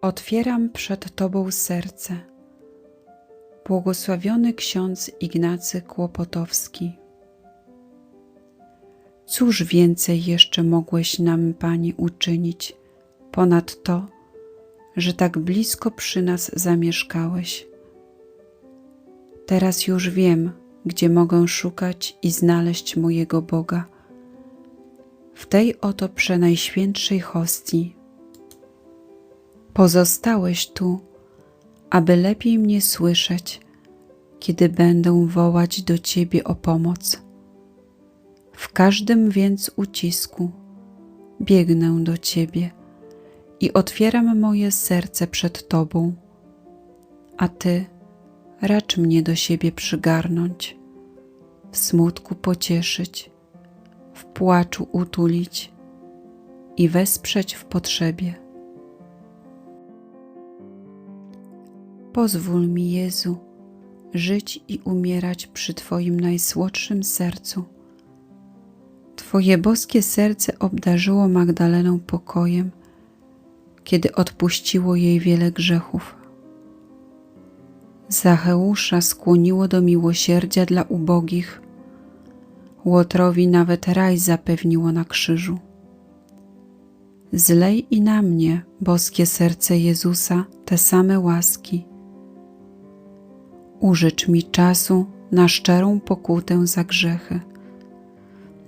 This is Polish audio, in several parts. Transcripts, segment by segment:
Otwieram przed Tobą serce. Błogosławiony ksiądz Ignacy Kłopotowski. Cóż więcej jeszcze mogłeś nam, Pani, uczynić, ponad to, że tak blisko przy nas zamieszkałeś? Teraz już wiem, gdzie mogę szukać i znaleźć mojego Boga. W tej oto przenajświętszej hostii. Pozostałeś tu, aby lepiej mnie słyszeć, kiedy będę wołać do Ciebie o pomoc. W każdym więc ucisku biegnę do Ciebie i otwieram moje serce przed Tobą, a Ty racz mnie do siebie przygarnąć, w smutku pocieszyć, w płaczu utulić i wesprzeć w potrzebie. Pozwól mi, Jezu, żyć i umierać przy Twoim najsłodszym sercu. Twoje boskie serce obdarzyło Magdalenę pokojem, kiedy odpuściło jej wiele grzechów. Zacheusza skłoniło do miłosierdzia dla ubogich, Łotrowi nawet raj zapewniło na krzyżu. Zlej i na mnie, boskie serce Jezusa, te same łaski. Użycz mi czasu na szczerą pokutę za grzechy.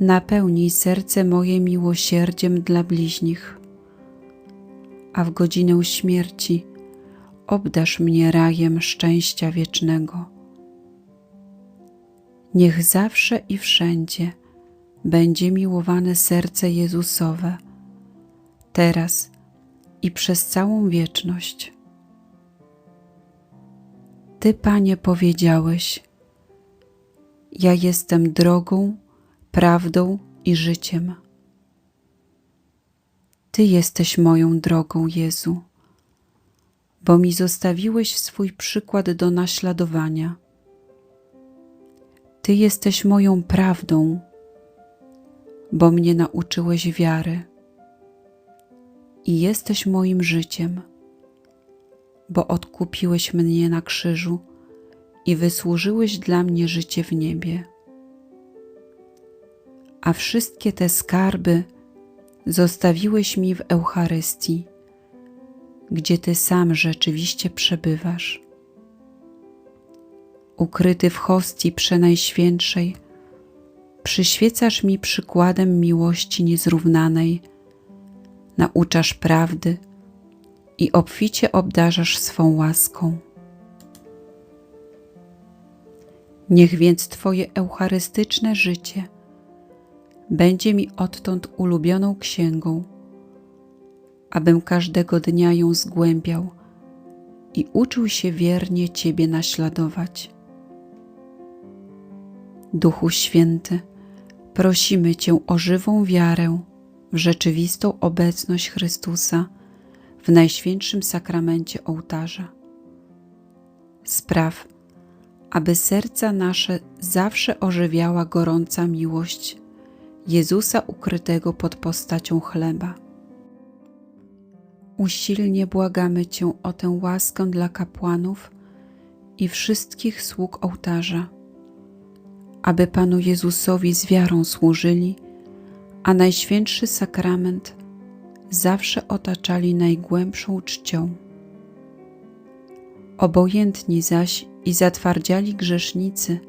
Napełnij serce moje miłosierdziem dla bliźnich, a w godzinę śmierci obdasz mnie rajem szczęścia wiecznego. Niech zawsze i wszędzie będzie miłowane serce Jezusowe, teraz i przez całą wieczność. Ty, Panie, powiedziałeś: Ja jestem drogą, prawdą i życiem. Ty jesteś moją drogą, Jezu, bo mi zostawiłeś swój przykład do naśladowania. Ty jesteś moją prawdą, bo mnie nauczyłeś wiary. I jesteś moim życiem, bo odkupiłeś mnie na krzyżu i wysłużyłeś dla mnie życie w niebie. A wszystkie te skarby zostawiłeś mi w Eucharystii, gdzie Ty sam rzeczywiście przebywasz ukryty w hostii przenajświętszej, przyświecasz mi przykładem miłości niezrównanej, nauczasz prawdy i obficie obdarzasz swą łaską. Niech więc Twoje eucharystyczne życie będzie mi odtąd ulubioną księgą, abym każdego dnia ją zgłębiał i uczył się wiernie Ciebie naśladować. Duchu Święty, prosimy Cię o żywą wiarę w rzeczywistą obecność Chrystusa w Najświętszym Sakramencie ołtarza. Spraw, aby serca nasze zawsze ożywiała gorąca miłość Jezusa ukrytego pod postacią chleba. Usilnie błagamy Cię o tę łaskę dla kapłanów i wszystkich sług ołtarza aby Panu Jezusowi z wiarą służyli, a Najświętszy Sakrament zawsze otaczali najgłębszą czcią. Obojętni zaś i zatwardziali grzesznicy,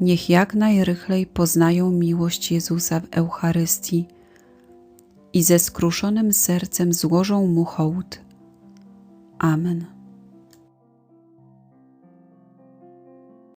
niech jak najrychlej poznają miłość Jezusa w Eucharystii i ze skruszonym sercem złożą Mu hołd. Amen.